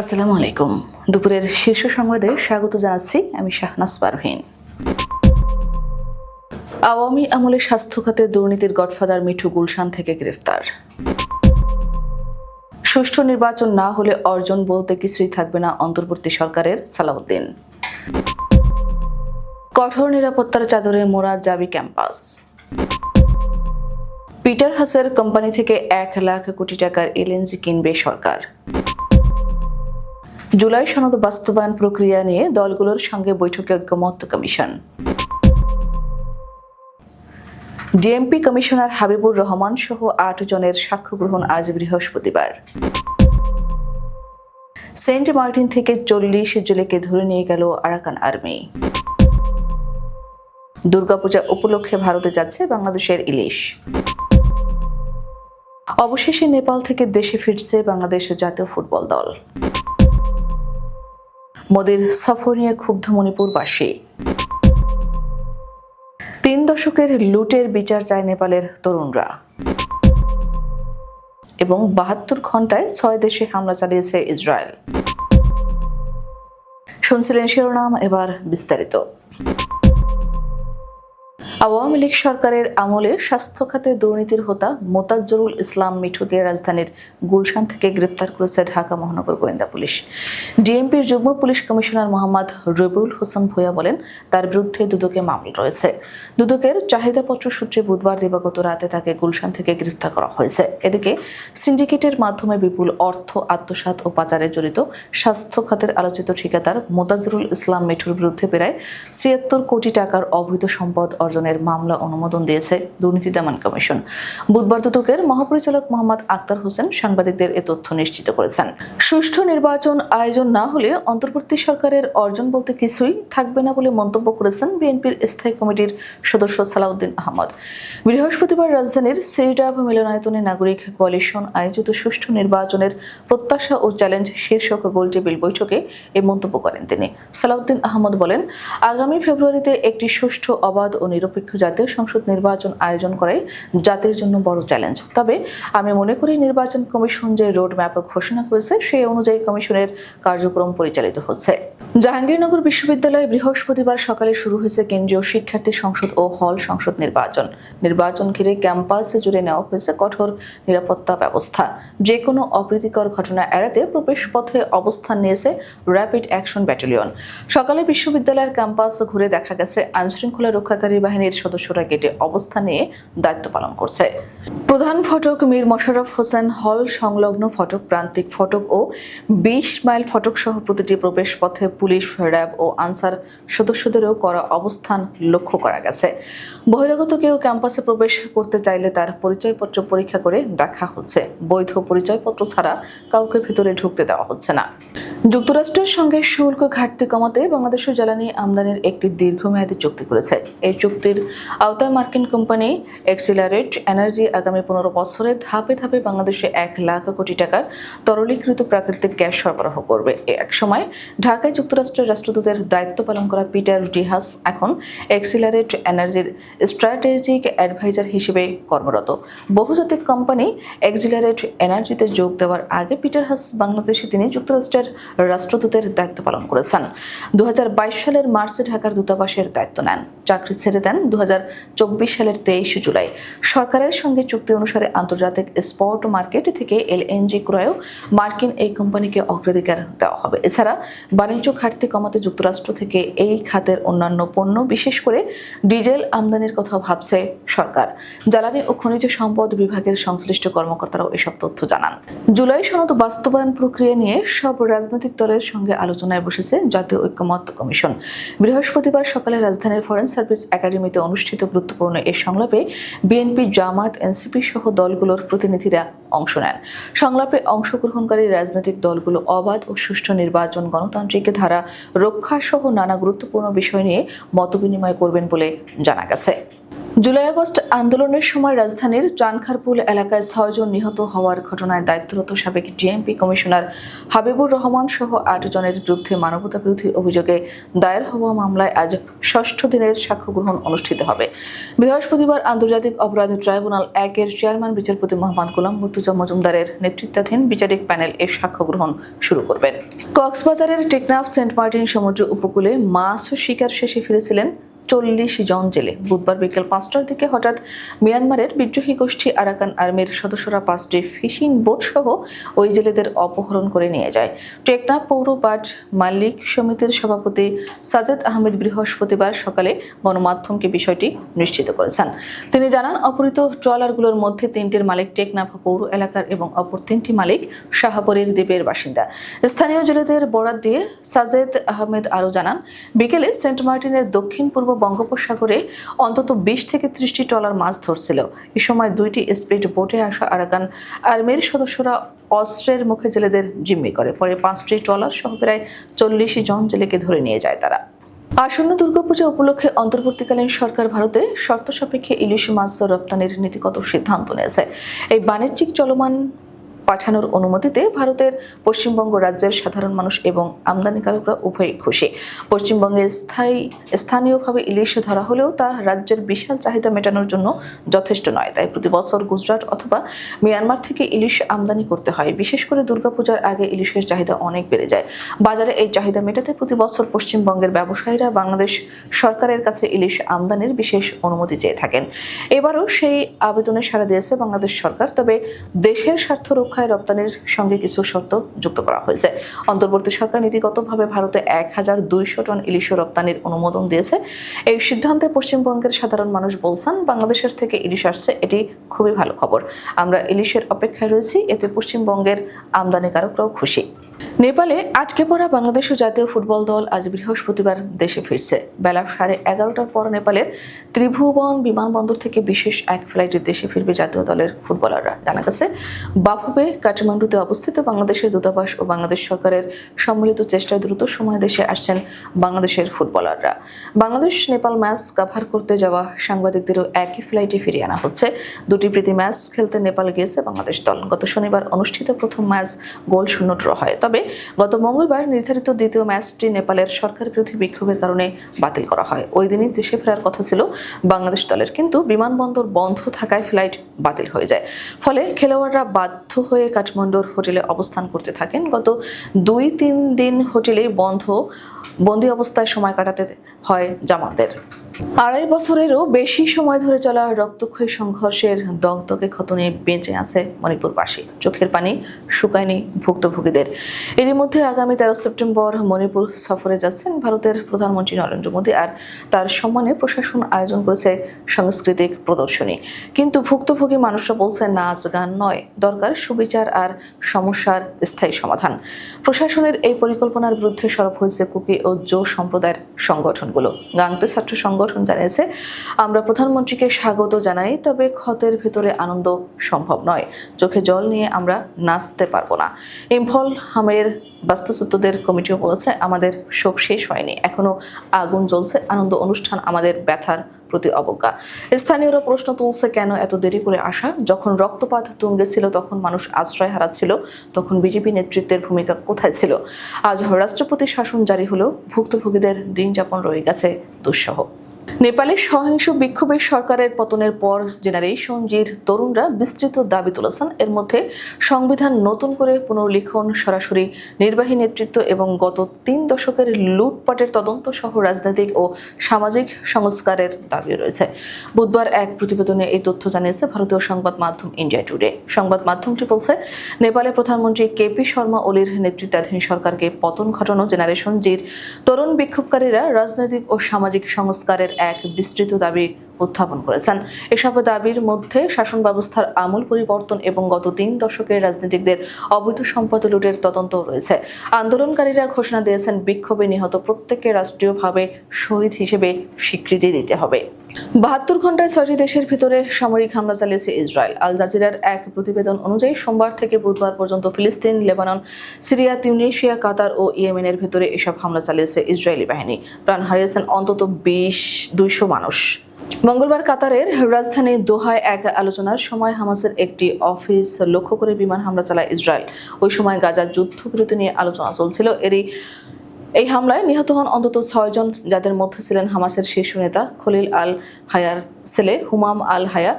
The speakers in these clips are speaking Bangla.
আসসালামু আলাইকুম। দুপুরের শীর্ষ সংবাদে স্বাগত জানাচ্ছি আমি শাহনাজ পারভিন। আওয়ামী আমলে স্বাস্থ্য খাতে দুর্নীতির গডফাদার মিঠু গুলশান থেকে গ্রেফতার। সুষ্ঠু নির্বাচন না হলে অর্জন বলতে কিছুই থাকবে না অন্তর্বর্তী সরকারের সালাউদ্দিন। কঠোর নিরাপত্তার চাদরে মোড়া জাবি ক্যাম্পাস। পিটার হাসের কোম্পানি থেকে এক লাখ কোটি টাকার এলএনজি কিনবে সরকার। জুলাই সনদ বাস্তবায়ন প্রক্রিয়া নিয়ে দলগুলোর সঙ্গে বৈঠকে ঐক্যমত্য commission. DMP commissioner Habibur Rahman সহ আট জনের সাক্ষ্য গ্রহণ আজ বৃহস্পতিবার। সেন্ট মার্টিন থেকে চল্লিশ জেলেকে ধরে নিয়ে গেল আরাকান আর্মি। দুর্গাপূজা উপলক্ষে ভারতে যাচ্ছে বাংলাদেশের ইলিশ। অবশেষে নেপাল থেকে দেশে ফিরছে বাংলাদেশ জাতীয় ফুটবল দল। মোদীর সফর নিয়ে ক্ষুব্ধ মণিপুরবাসী। তিন দশকের লুটের বিচার চায় নেপালের তরুণরা। এবং বাহাত্তর ঘন্টায় ছয় দেশে হামলা চালিয়েছে ইসরায়েল। শুনছিলেন শিরোনাম এবার বিস্তারিত। আওয়ামী লীগ সরকারের আমলে স্বাস্থ্য খাতে দুর্নীতির হোতা মোতাজ্জরুল ইসলাম মিঠুকে রাজধানীর গুলশান থেকে গ্রেপ্তার করেছে ঢাকা মহানগর গোয়েন্দা পুলিশ। ডিএমপির যুগ্ম পুলিশ কমিশনার মোহাম্মদ রবিউল হোসেন ভূয়া বলেন, তার বিরুদ্ধে দুদকে মামলা রয়েছে। দুদকের চাহিদাপত্র সূত্রে বুধবার দিবাগত রাতে তাকে গুলশান থেকে গ্রেপ্তার করা হয়েছে। এদিকে, সিন্ডিকেটের মাধ্যমে বিপুল অর্থ, আত্মসাৎ ও পাচারে জড়িত স্বাস্থ্য খাতের আলোচিত ঠিকাদার মোতাজরুল ইসলাম মিঠুর বিরুদ্ধে প্রায় ছিয়াত্তর কোটি টাকার অবৈধ সম্পদ অর্জনের মামলা অনুমোদন দিয়েছে দুর্নীতি দমন কমিশন। বুধবার দুদকের মহাপরিচালক মোহাম্মদ আক্তার হোসেন সাংবাদিকদের এ তথ্য নিশ্চিত করেছেন। সুষ্ঠু নির্বাচন আয়োজন না হলে অন্তর্বর্তী সরকারের অর্জন বলতে কিছুই থাকবে না বলে মন্তব্য করেছেন বিএনপির স্থায়ী কমিটির সদস্য সালাউদ্দিন আহমদ। বৃহস্পতিবার রাজধানীর সিরিডাভ মিলনায়তনে নাগরিক কোয়ালিশন আয়োজিত সুষ্ঠু নির্বাচনের প্রত্যাশা ও চ্যালেঞ্জ শীর্ষক গোলটেবিল বৈঠকে এই মন্তব্য করেন তিনি। সালাউদ্দিন আহমদ বলেন, আগামী ফেব্রুয়ারিতে একটি সুষ্ঠু, অবাধ ও নিরপেক্ষ জাতীয় সংসদ নির্বাচন আয়োজন করাই জাতির জন্য বড় চ্যালেঞ্জ। তবে আমি মনে করি নির্বাচন কমিশন যে রোড ম্যাপ ঘোষণা করেছে সেই অনুযায়ী কমিশনের কার্যক্রম পরিচালিত হচ্ছে। জাহাঙ্গীরনগর বিশ্ববিদ্যালয়ে বৃহস্পতিবার সকালে শুরু হয়েছে কেন্দ্রীয় শিক্ষার্থী সংসদ ও হল সংসদ নির্বাচন। নির্বাচন ঘিরে ক্যাম্পাসে জুড়ে নেওয়া হয়েছে কঠোর নিরাপত্তা ব্যবস্থা। যে কোনো অপ্রীতিকর ঘটনা এড়াতে প্রবেশ পথে অবস্থান নিয়েছে র্যাপিড অ্যাকশন ব্যাটালিয়ন। সকালে বিশ্ববিদ্যালয়ের ক্যাম্পাস ঘুরে দেখা গেছে আইনশৃঙ্খলা রক্ষাকারী বাহিনীর সদস্যরা গেটে অবস্থান দায়িত্ব পালন করছে। প্রধান ফটক মীর মোশাররফ হোসেন হল সংলগ্ন ফটক প্রান্তিক ফটক ও বিশ মাইল ফটক সহ প্রতিটি প্রবেশ পথে পুলিশ, র্যাব ও আনসার সদস্যদেরও করা অবস্থান লক্ষ্য করা গেছে। বহিরাগত কেউ ক্যাম্পাসে প্রবেশ করতে চাইলে তার পরিচয়পত্র পরীক্ষা করে দেখা হচ্ছে। বৈধ পরিচয়পত্র ছাড়া কাউকে ভিতরে ঢুকতে দেওয়া হচ্ছে না। যুক্তরাষ্ট্রের সঙ্গে শুল্ক ঘাটতি কমাতে বাংলাদেশের জ্বালানি আমদানির একটি দীর্ঘমেয়াদী চুক্তি করেছে। এই চুক্তির আওতায় মার্কিন কোম্পানি এক্সিলারেট এনার্জি আগামী পনেরো বছরে ধাপে ধাপে বাংলাদেশে এক লাখ কোটি টাকার তরলীকৃত প্রাকৃতিক গ্যাস সরবরাহ করবে। এক সময় ঢাকায় যুক্তরাষ্ট্রের রাষ্ট্রদূতের দায়িত্ব পালন করা পিটার ডিহাস এখন এক্সিলারেট এনার্জির স্ট্র্যাটেজিক অ্যাডভাইজার হিসেবে কর্মরত। বহুজাতিক কোম্পানি এক্সিলারেট এনার্জিতে যোগ দেওয়ার আগে পিটার হাস বাংলাদেশে তিনি যুক্তরাষ্ট্রের রাষ্ট্রদূতের দায়িত্ব পালন করেছেন। দু হাজার বাইশ সালের মার্চে ঢাকার দূতাবাসের দায়িত্ব নেন। চাকরি ছেড়ে দেন দু হাজার চব্বিশ সালের তেইশে জুলাই। সরকারের সঙ্গে চুক্তি অনুসারে আন্তর্জাতিক স্পট মার্কেট থেকে এলএনজি ক্রয়েও মার্কিন এই কোম্পানিকে অগ্রাধিকার দেওয়া হবে। এছাড়া বাণিজ্য ঘাটতি কমাতে যুক্তরাষ্ট্র থেকে এই খাতের অন্যান্য পণ্য, বিশেষ করে ডিজেল আমদানির কথা ভাবছে সরকার। জ্বালানি ও খনিজ সম্পদ বিভাগের সংশ্লিষ্ট কর্মকর্তারাও এসব তথ্য জানান। জুলাই সনদ বাস্তবায়ন প্রক্রিয়া নিয়ে সব রাজনৈতিক দলের সঙ্গে আলোচনায় বসেছে জাতীয় ঐক্যমত্য কমিশন। বৃহস্পতিবার সকালে রাজধানীর ফরেন সার্ভিস একাডেমিতে অনুষ্ঠিত গুরুত্বপূর্ণ এ সংলাপে বিএনপি, জামাত, এনসিপি সহ দলগুলোর প্রতিনিধিরা অংশ নেন। সংলাপে অংশগ্রহণকারী রাজনৈতিক দলগুলো অবাধ ও সুষ্ঠু নির্বাচন গণতান্ত্রিক ধারা রক্ষা সহ নানা গুরুত্বপূর্ণ বিষয় নিয়ে মতবিনিময় করবেন বলে জানা গেছে। জুলাই আগস্ট আন্দোলনের সময় রাজধানীর চানখারপুল এলাকায় ছয়জন নিহত হওয়ার ঘটনায় দায়িত্বরত সাবেক ডিএমপি কমিশনার হাবিবুর রহমান সহ আট জনের বিরুদ্ধে মানবতাবিরোধী অভিযোগে দায়ের হওয়া মামলায় আজ ষষ্ঠ দিনের সাক্ষ্য গ্রহণ অনুষ্ঠিত হবে। বৃহস্পতিবার আন্তর্জাতিক অপরাধ ট্রাইব্যুনাল একের চেয়ারম্যান বিচারপতি মোহাম্মদ গোলাম মুর্তুজা মজুমদারের নেতৃত্বাধীন বিচারিক প্যানেল এর সাক্ষ্য গ্রহণ শুরু করবেন। কক্সবাজারের টেকনাফ সেন্ট মার্টিন সমুদ্র উপকূলে মাছ শিকার শেষে ফিরেছিলেন চল্লিশ জন জেলে। বুধবার বিকেল পাঁচটার দিকে হঠাৎ মিয়ানমারের বিদ্রোহী গোষ্ঠী আরাকান আর্মির সদস্যরা পাঁচটি ফিশিং বোট সহ ওই জেলেদের অপহরণ করে নিয়ে যায়। টেকনাফ পৌর বাট মালিক সমিতির সভাপতি সাজেদ আহমেদ বৃহস্পতিবার সকালে গণমাধ্যমকে বিষয়টি নিশ্চিত করেছেন। তিনি জানান, অপহৃত ট্রলারগুলোর মধ্যে তিনটির মালিক টেকনাফ পৌর এলাকার এবং অপর তিনটি মালিক শাহাপরীর দ্বীপের বাসিন্দা। স্থানীয় জেলেদের বরাত দিয়ে সাজেদ আহমেদ আরও জানান, বিকেলে সেন্ট মার্টিনের দক্ষিণ পূর্ব বঙ্গোপসাগরে অন্তত বিশ থেকে ত্রিশটি ট্রলার মাছ ধরছিল। এ সময় দুইটি স্পিড বোটে আসা আরাকান আর্মির সদস্যরা অস্ত্রের মুখে জেলেদের জিম্মি করে। পরে পাঁচটি ট্রলার সহ প্রায় চল্লিশ জন জেলেকে ধরে নিয়ে যায় তারা। আসন্ন দুর্গাপূজা উপলক্ষে অন্তর্বর্তীকালীন সরকার ভারতে শর্ত সাপেক্ষে ইলিশ মাছ রপ্তানির নীতিগত সিদ্ধান্ত নিয়েছে। এই বাণিজ্যিক চলমান পাঠানোর অনুমতিতে ভারতের পশ্চিমবঙ্গ রাজ্যের সাধারণ মানুষ এবং আমদানিকারকরা উভয়ই খুশি। পশ্চিমবঙ্গে স্থায়ী, স্থানীয়ভাবে ইলিশ ধরা হলেও তা রাজ্যের বিশাল চাহিদা মেটানোর জন্য যথেষ্ট নয়। তাই প্রতি বছর গুজরাট অথবা মিয়ানমার থেকে ইলিশ আমদানি করতে হয়। বিশেষ করে দুর্গাপূজার আগে ইলিশের চাহিদা অনেক বেড়ে যায়। বাজারে এই চাহিদা মেটাতে প্রতি বছর পশ্চিমবঙ্গের ব্যবসায়ীরা বাংলাদেশ সরকারের কাছে ইলিশ আমদানির বিশেষ অনুমতি চেয়ে থাকেন। এবারও সেই আবেদনে সাড়া দিয়েছে বাংলাদেশ সরকার। তবে দেশের স্বার্থ রক্ষায় রপ্তানির সঙ্গে কিছু শর্ত যুক্ত করা হয়েছে। অন্তর্বর্তী সরকার নীতিগতভাবে ভারতে এক হাজার দুইশো টন ইলিশ রপ্তানির অনুমোদন দিয়েছে। এই সিদ্ধান্তে পশ্চিমবঙ্গের সাধারণ মানুষ বলছেন, বাংলাদেশের থেকে ইলিশ আসছে, এটি খুবই ভালো খবর। আমরা ইলিশের অপেক্ষায় রয়েছি, এতে পশ্চিমবঙ্গের আমদানিকারকরাও খুশি। নেপালে আটকে পড়া বাংলাদেশ জাতীয় ফুটবল দল আজ বৃহস্পতিবার দেশে ফিরছে। বেলা সাড়ে এগারোটার পর নেপালের ত্রিভুবন বিমানবন্দর থেকে বিশেষ এক ফ্লাইটে দেশে ফিরবে জাতীয় দলের ফুটবলাররা। জানা গেছে বাফুবে কাঠমান্ডুতে অবস্থিত বাংলাদেশের দূতাবাস ও বাংলাদেশ সরকারের সম্মিলিত চেষ্টায় দ্রুত সময় দেশে আসছেন বাংলাদেশের ফুটবলাররা। বাংলাদেশ নেপাল ম্যাচ কাভার করতে যাওয়া সাংবাদিকদেরও একই ফ্লাইটে ফিরিয়ে আনা হচ্ছে। দুটি প্রীতি ম্যাচ খেলতে নেপাল গিয়েছে বাংলাদেশ দল। গত শনিবার অনুষ্ঠিত প্রথম ম্যাচ গোল শূন্য ড্র হয়। তবে গত মঙ্গলবার নির্ধারিত দ্বিতীয় ম্যাচটি নেপালের সরকার বিরোধী বিক্ষোভের কারণে বাতিল করা হয়। ওই দিনই দেশে ফেরার কথা ছিল বাংলাদেশ দলের, কিন্তু বিমানবন্দর বন্ধ থাকায় ফ্লাইট বাতিল হয়ে যায়। ফলে খেলোয়াড়রা বাধ্য হয়ে কাঠমান্ডুর হোটেলে অবস্থান করতে থাকেন। গত দুই তিন দিন হোটেলেই বন্ধ, বন্দি অবস্থায় সময় কাটাতে হয় জামাতদের আড়াই বছরেরও বেশি সময় ধরে চলা রক্তক্ষয়ী সংঘর্ষের দগদগে ক্ষত নিয়ে বেঁচে আছে মণিপুরবাসী। চোখের পানি শুকায়নি ভুক্তভোগীদের। এরই মধ্যে আগামী তেরো সেপ্টেম্বর মণিপুর সফরে যাচ্ছেন ভারতের প্রধানমন্ত্রী নরেন্দ্র মোদী আর তার সম্মানে প্রশাসন আয়োজন করেছে সাংস্কৃতিক প্রদর্শনী। কিন্তু ভুক্তভোগী মানুষরা বলছে নাচ গান নয়, দরকার সুবিচার আর সমস্যার স্থায়ী সমাধান। প্রশাসনের এই পরিকল্পনার বিরুদ্ধে সরব হয়েছে কুকি ও জো সম্প্রদায়ের সংগঠনগুলো। গাংতে ছাত্র সংগঠন জানিয়েছে। আমরা প্রধানমন্ত্রীকে স্বাগত জানাই, তবে ক্ষতের ভেতরে আনন্দ সম্ভব নয়। চোখে জল নিয়ে আমরা নাচতে পারব না। ইম্ফল হামের বাস্তুচ্যুতদের কমিটিও বলেছে, আমাদের শোক শেষ হয়নি। এখনও আগুন জ্বলছে, আনন্দ অনুষ্ঠান আমাদের ব্যথার প্রতি অবজ্ঞা। স্থানীয়রা প্রশ্ন তুলছে, কেন এত দেরি করে আসা? যখন রক্তপাত তুঙ্গে ছিল, তখন মানুষ আশ্রয় হারাচ্ছিল, তখন বিজেপি নেতৃত্বের ভূমিকা কোথায় ছিল? আজ রাষ্ট্রপতি শাসন জারি হলেও ভুক্তভোগীদের দিন যাপন রয়ে গেছে দুঃসহ। নেপালের সহিংস বিক্ষোভে সরকারের পতনের পর জেনারেশন জির তরুণরা বিস্তৃত দাবি তুলেছেন। এর মধ্যে সংবিধান নতুন করে পুনর্লিখন, সরাসরি নির্বাহী নেতৃত্ব এবং গত তিন দশকের লুটপাটের তদন্ত সহ রাজনৈতিক ও সামাজিক সংস্কারের দাবি রয়েছে। বুধবার এক প্রতিবেদনে এই তথ্য জানিয়েছে ভারতীয় সংবাদ মাধ্যম ইন্ডিয়া টুডে। সংবাদ মাধ্যমটি বলছে, নেপালে প্রধানমন্ত্রী কেপি শর্মা ওলির নেতৃত্বাধীন সরকারকে পতন ঘটানো জেনারেশন জির তরুণ বিক্ষোভকারীরা রাজনৈতিক ও সামাজিক সংস্কারের এক বিস্তৃত দাবি উত্থাপন করেছেন। এসব দাবির মধ্যে শাসন ব্যবস্থার আমূল পরিবর্তন এবং গত তিন দশকের রাজনীতিকদের অবৈধ সম্পদ লুটের তদন্ত রয়েছে। আন্দোলনকারীরা ঘোষণা দিয়েছেন, বিক্ষোভে নিহত প্রত্যেককে রাষ্ট্রীয়ভাবে শহীদ হিসেবে স্বীকৃতি দিতে হবে। বাহাত্তর ঘন্টায় ছয়টি দেশের ভিতরে সামরিক হামলা চালিয়েছে ইসরায়েল। আল জাজিরার এক প্রতিবেদন অনুযায়ী, সোমবার থেকে বুধবার পর্যন্ত ফিলিস্তিন, লেবানন, সিরিয়া, তিউনেশিয়া, কাতার ও ইয়েমেনের ভিতরে এসব হামলা চালিয়েছে ইসরায়েলি বাহিনী। প্রাণ হারিয়েছেন অন্তত বিশ, দুইশো মানুষ। মঙ্গলবার কাতারের রাজধানী দোহায় এক আলোচনার সময় হামাসের একটি অফিস লক্ষ্য করে বিমান হামলা চালায় ইসরায়েল। ওই সময় গাজার যুদ্ধবিরতি নিয়ে আলোচনা চলছিল। এরই এই হামলায় নিহত হন অন্তত ছয়জন যাদের মধ্যে ছিলেন হামাসের শীর্ষ নেতা খলিল আল হায়ার ছেলে হুমাম আল হায়া।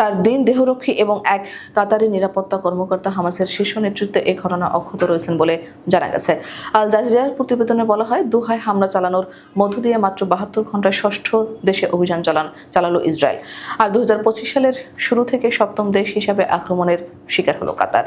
তার দিন দেহরক্ষী এবং এক কাতারি নিরাপত্তা কর্মকর্তা হামাসের শীর্ষ নেতৃত্বে এ ঘটনা অক্ষত রয়েছেন বলে জানা গেছে। আল জাজিরার প্রতিবেদনে বলা হয় দোহায় হামলা চালানোর মধ্য দিয়ে মাত্র বাহাত্তর ঘন্টায় ষষ্ঠ দেশে অভিযান চালান, চালালো ইসরায়েল। আর দু হাজার পঁচিশ সালের শুরু থেকে সপ্তম দেশ হিসাবে আক্রমণের শিকার হলো কাতার।